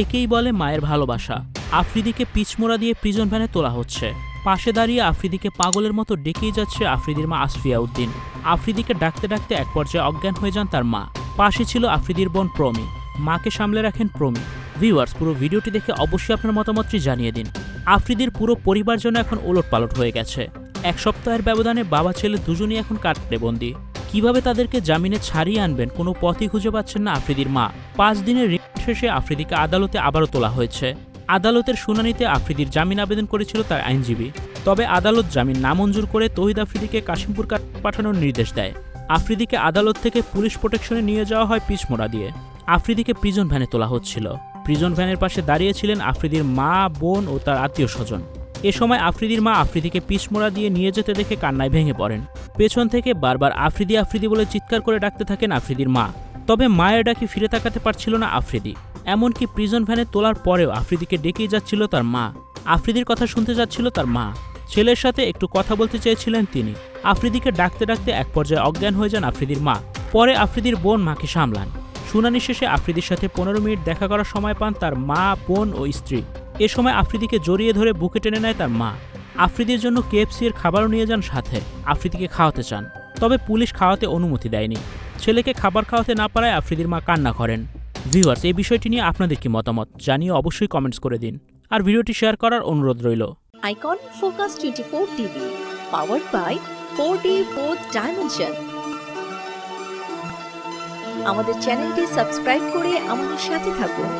একেই বলে মায়ের ভালোবাসা। আফ্রিদিকে পিচমোড়া দিয়ে প্রিজন ভ্যানে তোলা হচ্ছে। পাশে দাঁড়িয়ে আফ্রিদিকে পাগলের মতো ডেকেই যাচ্ছে আফ্রিদির মা আসফিয়া উদ্দিন আফ্রিদিকে ডাকতে ডাকতে এক পর্যায়ে অজ্ঞান হয়ে যান তার মা। পাশে ছিল আফ্রিদির বোন প্রমি। মাকে সামলে রাখেন প্রমি। ভিউয়ার্স পুরো ভিডিওটি দেখে অবশ্যই আপনার মতামতটি জানিয়ে দিন। আফ্রিদির পুরো পরিবার যেন এখন ওলট পালট হয়ে গেছে। এক সপ্তাহের ব্যবধানে বাবা ছেলে দুজনই এখন কাটতে বন্দি কীভাবে তাদেরকে জামিনে ছাড়িয়ে আনবেন কোনো পথই খুঁজে পাচ্ছেন না আফ্রিদির মা। পাঁচ দিনের রিমান্ড শেষে আফ্রিদিকে আদালতে আবারও তোলা হয়েছে। আদালতের শুনানিতে আফ্রিদির জামিন আবেদন করেছিল তার আইনজীবী। তবে আদালত জামিন নামঞ্জুর করে তহিদ আফ্রিদিকে কাশিমপুর পাঠানোর নির্দেশ দেয়। আফ্রিদিকে আদালত থেকে পুলিশ প্রোটেকশনে নিয়ে যাওয়া হয় পিচমোড়া দিয়ে। আফ্রিদিকে প্রিজন ভ্যানে তোলা হচ্ছিল। প্রিজন ভ্যানের পাশে দাঁড়িয়েছিলেন আফ্রিদির মা, বোন ও তার আত্মীয় স্বজন। এ সময় আফ্রিদির মা আফ্রিদিকে পিচমোড়া দিয়ে নিয়ে যেতে দেখে কান্নায় ভেঙে পড়েন। পেছন থেকে বারবার আফ্রিদি আফ্রিদি বলে চিৎকার করে ডাকতে থাকেন আফ্রিদির মা। তবে মায়ের ডাকে ফিরে তাকাতে পারছিল না আফ্রিদি। এমনকি প্রিজন ভ্যানে তোলার পরেও আফ্রিদিকে ডেকেই যাচ্ছিল তার মা। আফ্রিদির কথা শুনতে যাচ্ছিল তার মা। ছেলের সাথে একটু কথা বলতে চেয়েছিলেন তিনি। আফ্রিদিকে ডাকতে ডাকতে এক পর্যায়ে অজ্ঞান হয়ে যান আফ্রিদির মা। পরে আফ্রিদির বোন মাকে সামলান। শুনানি শেষে আফ্রিদির সাথে পনেরো মিনিট দেখা করার সময় পান তার মা, বোন ও স্ত্রী। এ সময় আফ্রিদিকে জড়িয়ে ধরে বুকে টেনে নেয় তার মা। আফ্রিদির জন্য কেএফসি এর খাবারও নিয়ে যান সাথে। আফ্রিদিকে খাওয়াতে চান। তবে পুলিশ খাওয়াতে অনুমতি দেয়নি। ছেলেকে খাবার খাওয়াতে না পারায় আফ্রিদির মা কান্না করেন। ভিউয়ার্স এই বিষয়টি নিয়ে আপনাদের কি মতামত জানিয়ে অবশ্যই কমেন্টস করে দিন। আর ভিডিওটি শেয়ার করার অনুরোধ রইল। Icon Focus 24 TV, powered by 4D 4th Dimension. আমাদের চ্যানেলটি সাবস্ক্রাইব করে আমাদের সাথে থাকুন।